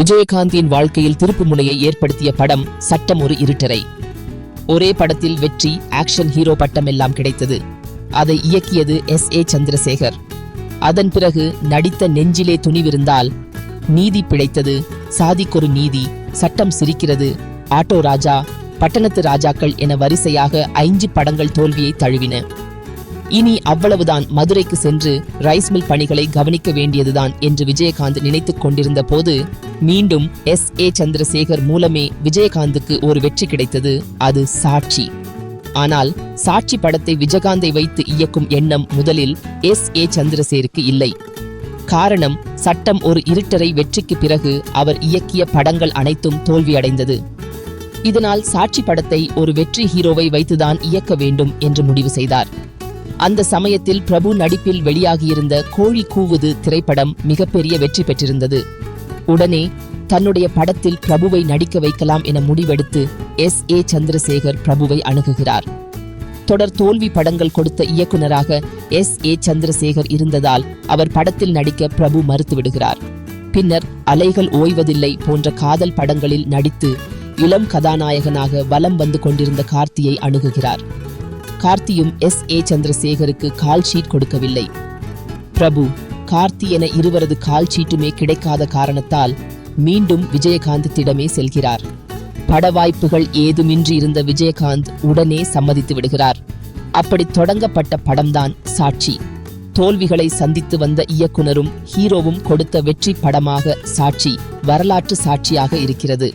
விஜயகாந்தின் வாழ்க்கையில் திருப்பு முனையை ஏற்படுத்திய படம் சட்டம் ஒரு இருட்டரை ஒரே படத்தில் வெற்றி ஆக்ஷன் ஹீரோ பட்டம் எல்லாம் கிடைத்தது. அதை இயக்கியது எஸ். ஏ. சந்திரசேகர். அதன் பிறகு நடித்த நெஞ்சிலே துணிவிருந்தால் நீதி பிழைத்தது. சாதிக்கொரு நீதி சட்டம் சிரிக்கிறது. ஆட்டோ ராஜா பட்டணத்து ராஜாக்கள் என வரிசையாக ஐந்து படங்கள் தோல்வியை தழுவின. இனி அவ்வளவுதான் மதுரைக்கு சென்று ரைஸ் மில் பணிகளை கவனிக்க வேண்டியதுதான் என்று விஜயகாந்த் நினைத்துக் கொண்டிருந்த போது மீண்டும் எஸ். ஏ. சந்திரசேகர் மூலமே விஜயகாந்துக்கு ஒரு வெற்றி கிடைத்தது. அது சாட்சி. ஆனால் சாட்சி படத்தை விஜயகாந்தை வைத்து இயக்கும் எண்ணம் முதலில் எஸ். ஏ. சந்திரசேருக்கு இல்லை. காரணம் சட்டம் ஒரு இருட்டரை வெற்றிக்கு பிறகு அவர் இயக்கிய படங்கள் அனைத்தும் தோல்வியடைந்தது. இதனால் சாட்சி படத்தை ஒரு வெற்றி ஹீரோவை வைத்துதான் இயக்க வேண்டும் என்று முடிவு செய்தார். அந்த சமயத்தில் பிரபு நடிப்பில் வெளியாகியிருந்த கோழி கூவுது திரைப்படம் மிகப்பெரிய வெற்றி பெற்றிருந்தது. உடனே தன்னுடைய படத்தில் பிரபுவை நடிக்க வைக்கலாம் என முடிவெடுத்து எஸ். ஏ. சந்திரசேகர் பிரபுவை அணுகுகிறார். தொடர் தோல்வி படங்கள் கொடுத்த இயக்குனராக எஸ். ஏ. சந்திரசேகர் இருந்ததால் அவர் படத்தில் நடிக்க பிரபு மறுத்துவிடுகிறார். பின்னர் அலைகள் ஓய்வதில்லை போன்ற காதல் படங்களில் நடித்து இளம் கதாநாயகனாக வலம் வந்து கொண்டிருந்த கார்த்தியை அணுகுகிறார். கார்த்தியும் எஸ். ஏ. சந்திரசேகருக்கு கால் ஷீட் கொடுக்கவில்லை. பிரபு கார்த்தி என இருவரது கால் சீட்டுமே கிடைக்காத காரணத்தால் மீண்டும் விஜயகாந்தத்திடமே செல்கிறார். பட வாய்ப்புகள் ஏதுமின்றி இருந்த விஜயகாந்த் உடனே சம்மதித்து விடுகிறார். அப்படி தொடங்கப்பட்ட படம்தான் சாட்சி. தோல்விகளை சந்தித்து வந்த இயக்குனரும் ஹீரோவும் கொடுத்த வெற்றி படமாக சாட்சி வரலாற்று சாட்சியாக இருக்கிறது.